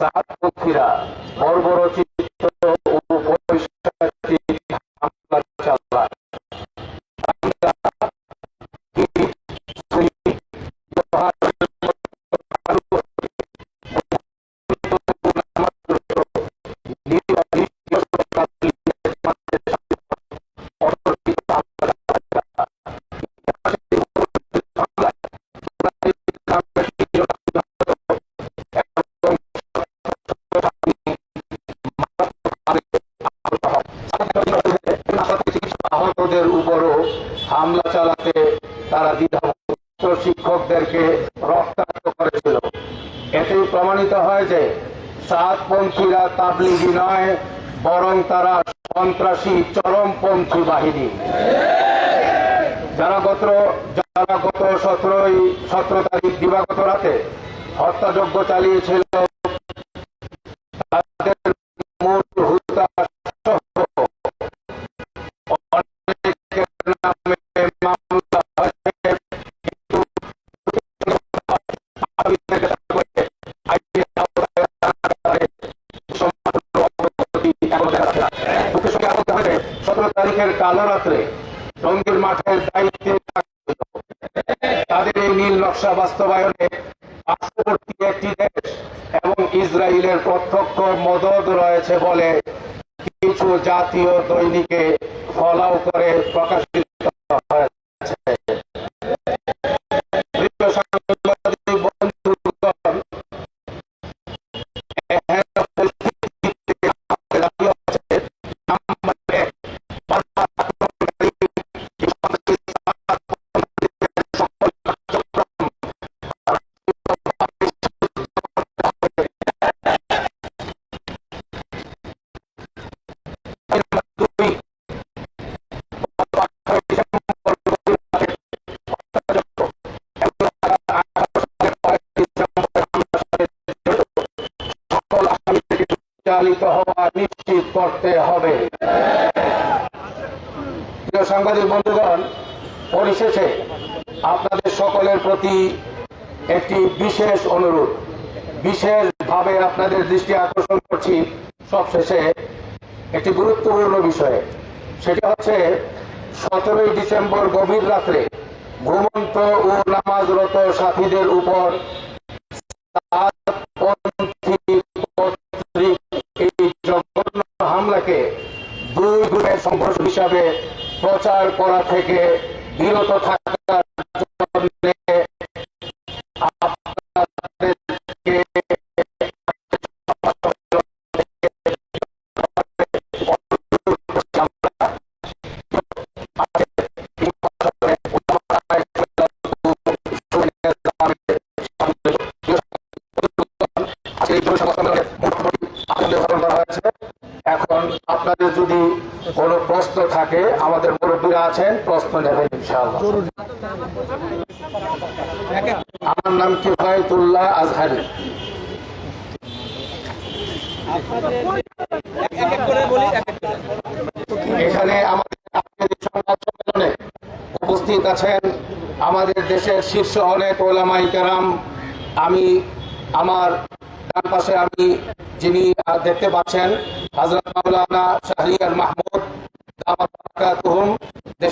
সাতপক্ষীরা বর্বরচিত ও পৈশাচিক হামলা চালায়। হামলা চালাতে তারা দ্বিধামুক্ত শিক্ষকদেরকে রক্তাক্ত করেছিল। এতেই প্রমাণিত হয় যে সাতপন্থীরা তাবলিগি নয়, বরং তারা সন্ত্রাসী চরমপন্থী বাহিনী। যারা গত যারা গত সতেরোই, সতেরো তারিখ দিবাগত রাতে হত্যাযজ্ঞ চালিয়েছিল সতেরো তারিখের কালো রাত্রে রঙ্গির মাঠের দায়িত্বে তাদের এই নীল নকশা বাস্তবায়নে পার্শ্ববর্তী একটি দেশ এবং ইসরায়েলের প্রত্যক্ষ মদত রয়েছে বলে কিছু জাতীয় দৈনিকে ফলাও করে প্রকাশিত চালিত হওয়া নিশ্চিত করতে হবে। সাংবাদিক বন্ধুগণ, পরিশেষে আপনাদের সকলের প্রতি একটি বিশেষ অনুরোধ। বিশেষভাবে আপনাদের দৃষ্টি আকর্ষণ করছি সবশেষে একটি গুরুত্বপূর্ণ বিষয়ে। সেটা হচ্ছে, সতেরোই ডিসেম্বর গভীর রাত্রে ঘুমন্ত ও নামাজরত সাথীদের উপর সংঘর্ষ হিসাবে প্রচার করা থেকে বিরত থাকার জন্য সম্মেলনে মোটামুটি আপনাদের ধারণ করা হয়েছে আপনাদের যদি কোনো প্রশ্ন থাকে, আমাদের মুরব্বীরা আছেন, প্রশ্ন নেবেন আমার নাম কি? ফায়তুল্লাহ আজহারি। এখানে আমাদের সংবাদ সম্মেলনে উপস্থিত আছেন আমাদের দেশের শীর্ষ অনেক ওলামাই কেরাম আমি, আমার ডান পাশে আমি যিনি দেখতে পাচ্ছেন হজরত মাওলানা শাহরিয়ার মাহমুদ দামাত বারাকাতুহুম,